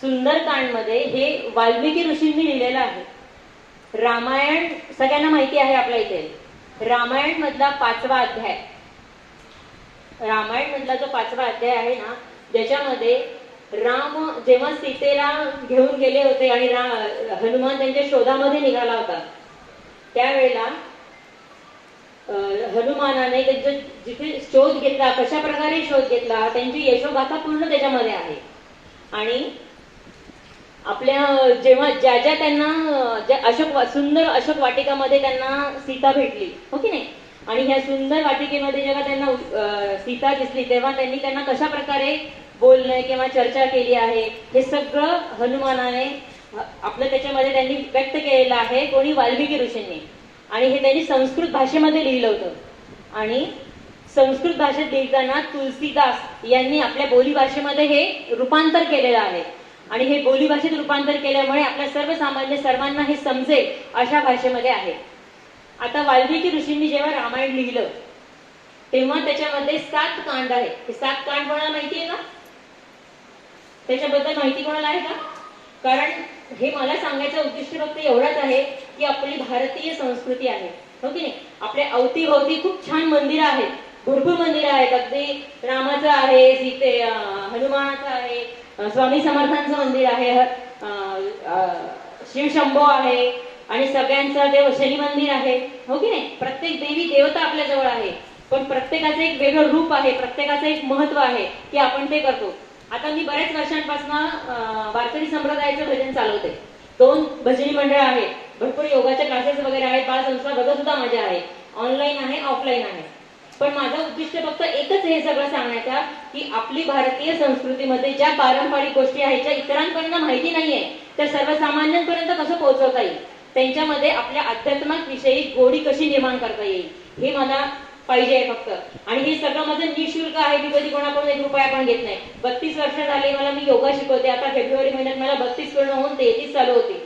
सुंदरकांडमध्ये हे वाल्मिकी ऋषींनी लिहिलेलं आहे. रामायण सगळ्यांना माहिती आहे आपल्या इथे. रामायण मधला पाचवा अध्याय. रामायण मधला जो पाचवा अध्याय आहे ना ज्याच्यामध्ये राम जेव्हा सीतेला घेऊन गेले होते आणि राम हनुमान त्यांच्या शोधामध्ये निघाला होता त्यावेळेला हनुमानाने त्यांचा जिथे शोध घेतला कशा प्रकारे शोध घेतला त्यांची यशोगाथा पूर्ण त्याच्यामध्ये आहे. आणि आपल्या जेव्हा ज्या ज्या त्यांना ज्या अशोक सुंदर अशोक वाटिकामध्ये त्यांना सीता भेटली हो की नाही? आणि ह्या सुंदर वाटिकेमध्ये जेव्हा त्यांना सीता दिसली तेव्हा त्यांनी त्यांना कशा प्रकारे बोलणं किंवा चर्चा केली आहे हे सगळं हनुमानाने आपलं त्याच्यामध्ये त्यांनी व्यक्त केलेलं आहे कोणी वाल्मिकी ऋषींनी. आणि हे त्यांनी संस्कृत भाषेमध्ये लिहिलं होतं. आणि संस्कृत भाषेत लिहिताना तुलसीदास यांनी आपल्या बोली भाषेमध्ये हे रूपांतर केलेलं आहे. आणि हे बोली भाषेत रूपांतर केल्यामुळे आपल्या सर्वसामान्य सर्वांना हे समजेल अशा भाषेमध्ये आहे. आता वाल्मिकी ऋषींनी जेव्हा रामायण लिहिलं तेव्हा त्याच्यामध्ये सात कांड आहे हे सात कांड कोणाला माहिती आहे का? त्याच्याबद्दल माहिती कोणाला आहे का? कारण हे मला सांगायचं उद्दिष्ट फक्त एवढंच आहे की आपली भारतीय संस्कृती आहे. हो की नाही? आपल्या अवतीभोवती खूप छान मंदिरं आहेत. भरपूर मंदिरं आहेत. अगदी रामाचं आहे सीते हनुमानाचं आहे स्वामी समर्थांचं मंदिर आहे शिवशंभो आहे आणि सगळ्यांचं देव शनी मंदिर आहे. हो की नाही? प्रत्येक देवी देवता आपल्या जवळ आहे. पण प्रत्येकाचं एक वेगळं रूप आहे प्रत्येकाचं एक महत्त्व आहे की आपण ते करतो. आता मी बऱ्याच वर्षांपासून वारकरी संप्रदायाचं भजन चालवते. दोन भजनी मंडळ आहेत. भरपूर योगाच्या क्लासेस वगैरे आहेत. बाळ संस्था बघत सुद्धा मजा आहे. ऑनलाईन आहे ऑफलाईन आहे. पण माझं उद्दिष्ट फक्त एकच हे सगळं सांगण्याचा की आपली भारतीय संस्कृतीमध्ये ज्या पारंपरिक गोष्टी आहेत ज्या इतरांपर्यंत माहिती नाहीये त्या सर्वसामान्यांपर्यंत कसं पोहोचवता येईल? त्यांच्यामध्ये आपल्या अध्यात्मात विषयी गोडी कशी निर्माण करता येईल? हे मला पाहिजे आहे फक्त. आणि हे सगळं माझं निशुल्क आहे मी कधी कोणाकडून एक रुपया पण घेत नाही. बत्तीस वर्ष झाले मला मी योगा शिकवते आता फेब्रुवारी महिन्यात मला बत्तीस पूर्ण होऊन तेहतीस चालू होती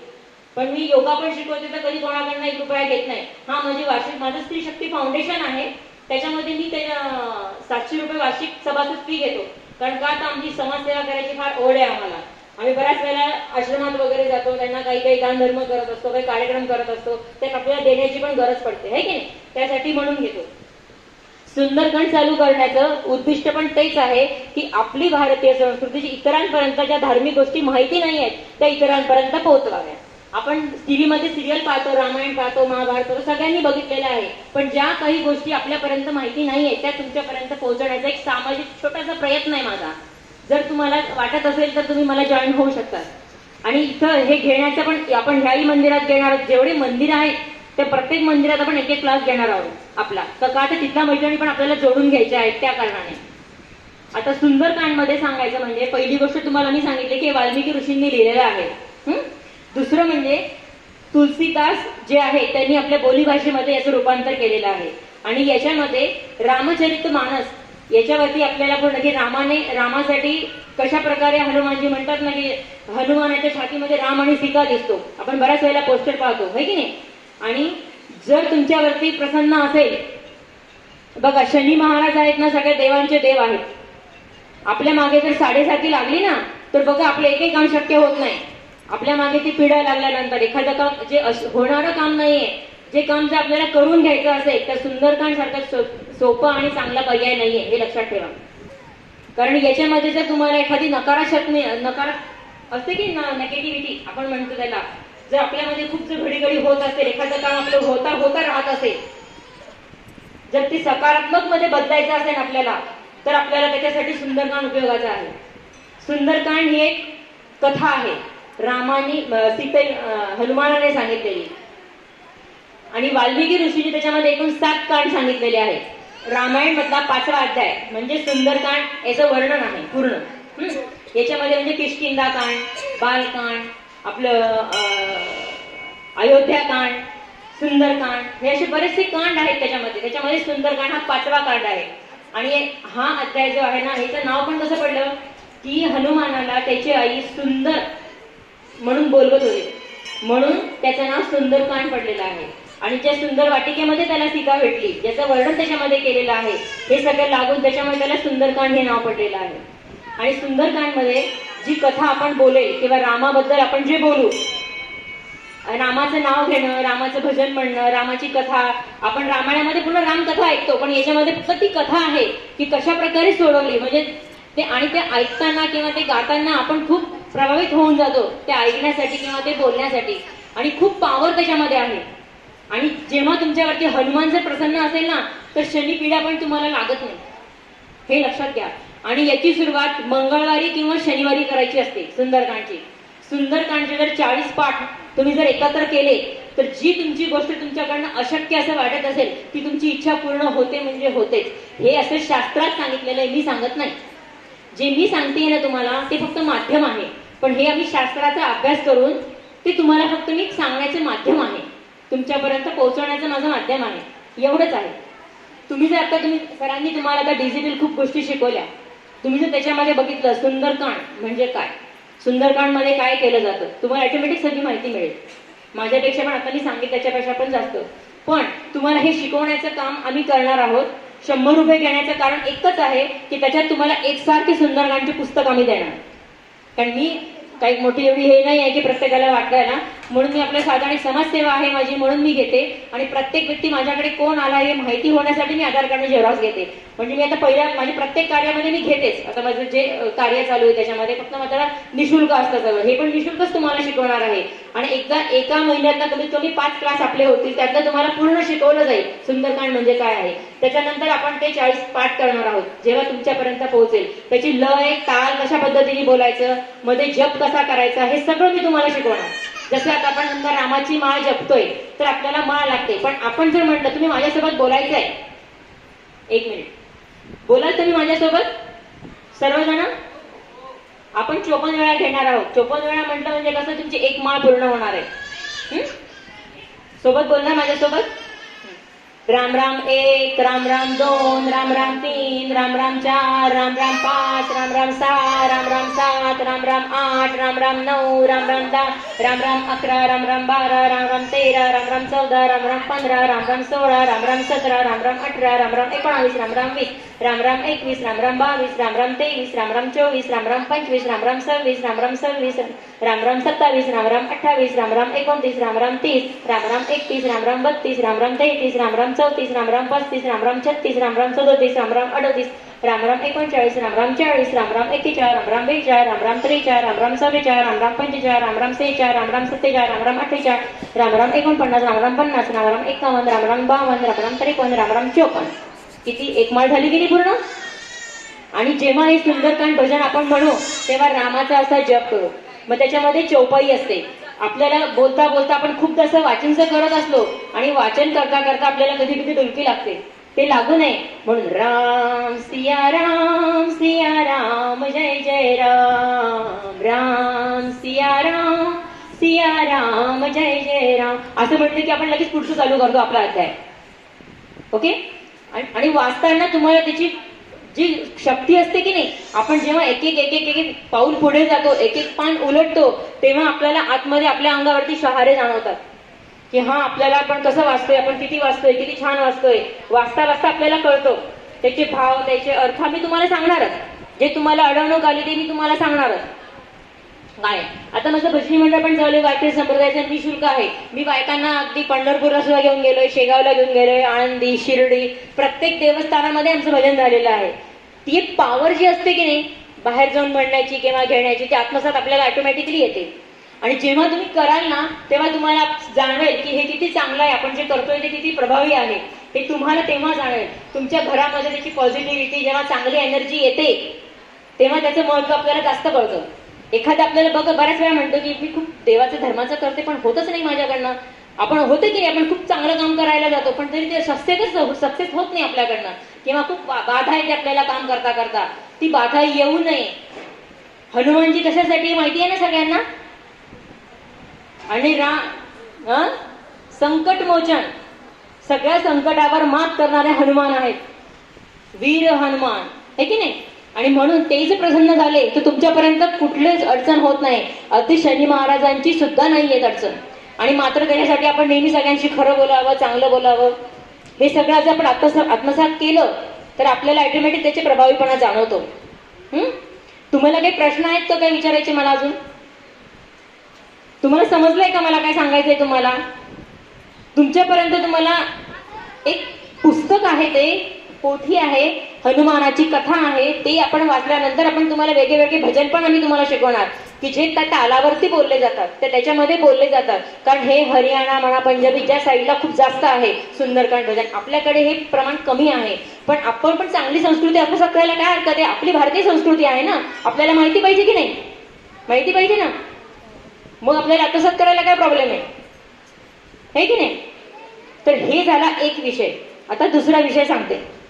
पण मी योगा पण शिकवते तर कधी कोणाकडनं एक रुपया घेत नाही. हा म्हणजे वार्षिक माझं स्त्री शक्ती फाउंडेशन आहे. त्याच्यामध्ये मी त्याच्या सातशे रुपये वार्षिक सभासद फी घेतो. कारण का तर आमची समाजसेवा करायची फार ओढ आहे आम्हाला. आम्ही बऱ्याच वेळेला आश्रमात वगैरे जातो त्यांना काही काही दानधर्म करत असतो काही कार्यक्रम करत असतो ते आपल्याला देण्याची पण गरज पडते है की नाही? त्यासाठी म्हणून घेतो. सुंदरकांड चालू करण्याचं उद्दिष्ट पण तेच आहे की आपली भारतीय संस्कृतीची इतरांपर्यंत ज्या धार्मिक गोष्टी माहिती नाही आहेत त्या इतरांपर्यंत पोहोचवाव्या. आपण टीव्ही मध्ये सिरियल पाहतो रामायण पाहतो महाभारत पाहतो सगळ्यांनी बघितलेलं आहे. पण ज्या काही गोष्टी आपल्यापर्यंत माहिती नाही आहेत त्या तुमच्यापर्यंत पोहोचवण्याचा एक सामाजिक छोटासा प्रयत्न आहे माझा. जर तुम्हाला वाटत असेल तर तुम्ही मला जॉईन होऊ शकता आणि इथं हे घेण्याचं पण आपण ह्याही मंदिरात घेणार आहोत. जेवढे मंदिर आहेत त्या प्रत्येक मंदिरात आपण एक एक क्लास घेणार आहोत आपला. तर का तर तिथल्या मैत्रिणी पण आपल्याला जोडून घ्यायच्या आहेत त्या कारणाने. आता सुंदरकांडमध्ये सांगायचं म्हणजे पहिली गोष्ट तुम्हाला मी सांगितली की वाल्मिकी ऋषींनी लिहिलेलं आहे. दुसरं म्हणजे तुलसीदास जे आहे त्यांनी आपल्या बोलीभाषेमध्ये याचं रूपांतर केलेलं आहे. आणि याच्यामध्ये रामचरित मानस याच्यावरती आपल्याला पूर्ण की रामाने रामासाठी कशा प्रकारे हनुमानजी म्हणतात ना की हनुमानाच्या छातीमध्ये राम आणि सीता दिसतो. आपण बऱ्याच वेळेला पोस्टर पाहतो है की नाही? आणि जर तुमच्यावरती प्रसन्न असेल बघा शनी महाराज आहेत ना सगळ्या देवांचे देव आहेत. आपल्या मागे जर साडेसाती लागली ना तर बघा आपलं एक काम शक्य होत नाही. आपल्या मागे ती पिढा लागल्यानंतर एखादं काम जे होणारं काम नाहीये जे काम जर आपल्याला करून घ्यायचं असेल तर सुंदरकांड सारखं सोपं आणि चांगला पर्याय नाहीये हे लक्षात ठेवा. कारण याच्यामध्ये जर तुम्हाला एखादी नकाराशक्ती नकार असते की नेगेटिव्हिटी आपण म्हणतो त्याला जर आपल्यामध्ये खूप जर घडी घडी होत असेल एखादं काम आपलं होता होता राहत असेल जर ती सकारात्मकमध्ये बदलायचं असेल आपल्याला तर आपल्याला त्याच्यासाठी सुंदरकांड उपयोगाचं आहे. सुंदरकांड ही एक कथा आहे. रामाने सीते हनुमानाने सांगितलेली. आणि वाल्मिकी ऋषीने त्याच्यामध्ये एकूण सात कांड सांगितलेले आहेत. रामायण मधला पाचवा अध्याय म्हणजे सुंदरकांड याचं वर्णन आहे पूर्ण. याच्यामध्ये म्हणजे किशकिंदा कांड बालकांड आपलं अयोध्या कांड सुंदरकांड हे असे बरेचसे कांड आहेत त्याच्यामध्ये. त्याच्यामध्ये सुंदरकांड हा पाचवा कांड आहे. आणि हा अध्याय जो आहे ना ह्याचं नाव पण कसं पडलं? की हनुमानाला त्याची आई सुंदर म्हणून बोलवत होते. म्हणून त्याचं नाव सुंदरकांड पडलेलं आहे. आणि ज्या सुंदर वाटिकेमध्ये त्याला सीता भेटली ज्याचं वर्णन त्याच्यामध्ये केलेलं आहे हे सगळं लागून त्याच्यामुळे त्याला सुंदरकांड हे नाव पडलेलं आहे. आणि सुंदरकांडमध्ये जी कथा आपण बोलेल किंवा रामाबद्दल आपण जे बोलू रामाचं नाव घेणं रामाचं भजन म्हणणं रामाची कथा आपण रामायणामध्ये पूर्ण रामकथा ऐकतो पण याच्यामध्ये फक्त ती कथा आहे की कशा प्रकारे सोडवली? म्हणजे ते आणि ते ऐकताना किंवा ते गाताना आपण खूप प्रभावित होऊन जातो ते ऐकण्यासाठी किंवा ते बोलण्यासाठी. आणि खूप पॉवर त्याच्यामध्ये आहे. आणि जेव्हा तुमच्यावरती हनुमान जर प्रसन्न असेल ना तर शनी पीडा पण तुम्हाला लागत नाही. हे लक्षात घ्या. आणि याची सुरुवात मंगळवारी किंवा शनिवारी करायची असते सुंदरकांडची. सुंदरकांडचे जर चाळीस पाठ तुम्ही जर एकत्र केले तर जी तुमची गोष्ट तुमच्याकडनं अशक्य असं वाटत असेल ती तुमची इच्छा पूर्ण होते म्हणजे होतेच. हे असं शास्त्रात सांगितलेलं आहे मी सांगत नाही. जे मी सांगते ना तुम्हाला ते फक्त माध्यम आहे. पण हे आम्ही शास्त्राचा अभ्यास करून ते तुम्हाला फक्त मी सांगण्याचे माध्यम आहे. तुमच्यापर्यंत पोहोचवण्याचं माझं माध्यम आहे. एवढंच आहे. तुम्ही जर आता तुम्ही सरांनी तुम्हाला आता डिजिटल खूप गोष्टी शिकवल्या. तुम्ही जर त्याच्यामध्ये बघितलं सुंदरकांड म्हणजे काय? सुंदरकांडमध्ये काय केलं जातं? तुम्हाला ऑटोमॅटिक सगळी माहिती मिळेल. माझ्यापेक्षा पण आता मी सांगितलं त्याच्यापेक्षा पण जास्त. पण तुम्हाला हे शिकवण्याचं काम आम्ही करणार आहोत. शंभर रुपये घेण्याचं कारण एकच आहे की त्याच्यात तुम्हाला एकसारखी सुंदरकांडची पुस्तक आम्ही देणार. कारण मी काही मोठी एवढी हे नाही आहे की प्रत्येकाला वाटायला म्हणून मी आपल्या साधारण समाजसेवा आहे माझी म्हणून मी घेते. आणि प्रत्येक व्यक्ती माझ्याकडे कोण आला हे माहिती होण्यासाठी मी आधार कार्ड झेरॉक्स घेते. म्हणजे मी आता पहिल्या माझ्या प्रत्येक कार्यामध्ये मी घेतेच. आता माझं जे कार्य चालू आहे त्याच्यामध्ये फक्त माझ्याला निशुल्क असतं सगळं. हे पण निशुल्कच तुम्हाला शिकवणार आहे. आणि एकदा एका महिन्यातनं कमीत कमी पाच क्लास आपले होतील त्यातलं तुम्हाला पूर्ण शिकवलं जाईल. सुंदरकांड म्हणजे काय आहे? त्याच्यानंतर आपण ते चाळीस पाठ करणार आहोत जेव्हा तुमच्यापर्यंत पोहोचेल. त्याची लय ताल कशा पद्धतीने बोलायचं? मध्ये जप कसा करायचा? हे सगळं मी तुम्हाला शिकवणार. जसं आता आपण समजा रामाची माळ जपतोय तर आपल्याला माळ लागते. पण आपण जर म्हटलं तुम्ही माझ्यासोबत बोलायचं आहे एक मिनिट. बोलाल तुम्ही माझ्यासोबत? सर्वजण? आपण चोपन्न वेळा घेणार आहोत. चोपन्न वेळा म्हटलं म्हणजे कसं तुमची एक माळ पूर्ण होणार आहे. सोबत बोलणार माझ्यासोबत? राम राम एक राम राम दोन राम राम तीन राम राम चार राम राम पाच राम राम सहा राम राम सात राम राम आठ राम राम नऊ राम राम दहा राम राम अकरा राम राम बारा राम राम तेरा राम राम चौदा राम राम पंधरा राम राम सोळा राम राम सतरा राम राम अठरा राम राम एकोणावीस राम राम वीस राम राम एकवीस राम राम बावीस राम राम तेवीस राम राम चोवीस राम राम पंचवीस राम राम सव्वीस राम राम सव्वीस राम राम सत्तावीस राम राम अठ्ठावीस राम राम एकोणतीस राम राम तीस राम राम एकतीस राम राम बत्तीस राम राम तेहतीस राम राम चौतीस राम राम पस्तीस राम राम छत्तीस राम राम सदोतीस राम राम अडतीस राम राम एकोणचाळीस राम राम चाळीस राम राम एकेचाळ राम राम बेचाळ राम राम त्रेचाळ राम राम चव्वेचाळ राम राम पंचेचाळ राम राम सेचाळ राम राम सत्तेचाळ राम राम अठ्ठेचाळ राम राम एकोणपन्नास राम राम पन्नास राम राम एकावन्न राम राम बावन्न राम राम त्रेपन्न राम राम चोपन्न. किती? एक माळ झाली गेली पूर्ण? आणि जेव्हा हे सुंदरकांड भजन आपण म्हणू तेव्हा रामाचा असा जप करू. मग त्याच्यामध्ये चौपाई असते. आपल्याला बोलता बोलता आपण खूप तसं वाचन जर करत असलो आणि वाचन करता करता आपल्याला कधी कधी डुलकी लागते. ते लागू नये. म्हणून राम सिया राम सिया राम जय जय राम. राम सिया राम सिया राम जय जय राम. असं म्हटलं की आपण लगेच पुढचं चालू करतो आपला अध्याय. ओके? आणि आणि वाचताना तुम्हाला त्याची जी शक्ती असते की नाही आपण जेव्हा एक एक एक एक एक पाऊल पुढे जातो एक एक पान उलटतो तेव्हा आपल्याला आतमध्ये आपल्या अंगावरती शहारे जाणवतात. की हा आपल्याला आपण कसं वाचतोय आपण किती वाचतोय किती छान वाचतोय वाचता वाचता आपल्याला कळतो. त्याचे भाव त्याचे अर्थ मी तुम्हाला सांगणारच. जे तुम्हाला अडवणूक आली ते मी तुम्हाला सांगणारच. काय आता माझं भजनी मंडळ पण चालू आहे. वारकरी संप्रदायाचं निशुल्क आहे. मी बायकांना अगदी पंढरपूरला सुद्धा घेऊन गेलोय शेगावला घेऊन गेलोय आळंदी शिर्डी प्रत्येक देवस्थानामध्ये आमचं भजन झालेलं आहे. ती एक पॉवर जी असते की नाही बाहेर जाऊन म्हणण्याची किंवा घेण्याची ती आत्मसात आपल्याला ऑटोमॅटिकली येते. आणि जेव्हा तुम्ही कराल ना तेव्हा तुम्हाला जाणवेल की हे किती चांगलं आहे आपण जे करतोय ते किती प्रभावी आहे. हे तुम्हाला तेव्हा जाणवेल. तुमच्या घरामध्ये त्याची पॉझिटिव्हिटी जेव्हा चांगली एनर्जी येते तेव्हा त्याचं महत्त्व आपल्याला जास्त कळतं. एखादा आपल्याला बघ बऱ्याच वेळा म्हणतो की मी खूप देवाचं धर्माचं करते पण होतच नाही माझ्याकडनं. आपण होते की नाही आपण खूप चांगलं काम करायला जातो पण तरी ते सक्सेसच सक्सेस होत नाही आपल्याकडनं. किंवा खूप बाधा येते आपल्याला काम करता करता. ती बाधा येऊ नये. हनुमानजी कशासाठी माहिती आहे ना सगळ्यांना? आणि रा संकट मोचन. सगळ्या संकटावर मात करणारे हनुमान आहेत. वीर हनुमान. आहे की नाही? आणि म्हणून ते जे प्रसन्न झाले तर तुमच्यापर्यंत कुठलीच अडचण होत नाही. अति शनी महाराजांची सुद्धा नाही येत अडचण. आणि मात्र त्याच्यासाठी आपण नेहमी सगळ्यांशी खरं बोलावं चांगलं बोलावं. हे सगळं जर आपण आत्मसात आत्मसात केलं तर आपल्याला ऑटोमॅटिक त्याचे प्रभावीपणा जाणवतो. तुम्हाला काही प्रश्न आहेत का काय विचारायचे मला अजून? तुम्हाला समजलंय का मला काय सांगायचंय तुम्हाला? तुमच्यापर्यंत तुम्हाला एक पुस्तक आहे ते पोथी आहे हनुमानाची कथा आहे ते आपण वाचल्यानंतर आपण तुम्हाला वेगळे वेगळे भजन पण आम्ही तुम्हाला शिकवणार. की जे त्या तालावरती बोलले जातात ते त्याच्यामध्ये बोलले जातात. कारण हे हरियाणा म्हणा पंजाबी ज्या साईडला खूप जास्त आहे सुंदरकांड भजन आपल्याकडे हे प्रमाण कमी आहे. पण आपण पण चांगली संस्कृती आपण करायला काय हरकत आहे? आपली भारतीय संस्कृती आहे ना? आपल्याला माहिती पाहिजे की नाही? माहिती पाहिजे ना? मग आपल्याला आत्मसात करायला काय प्रॉब्लेम आहे? हे की नाही? तर हे झाला एक विषय. आता दुसरा विषय सांगते.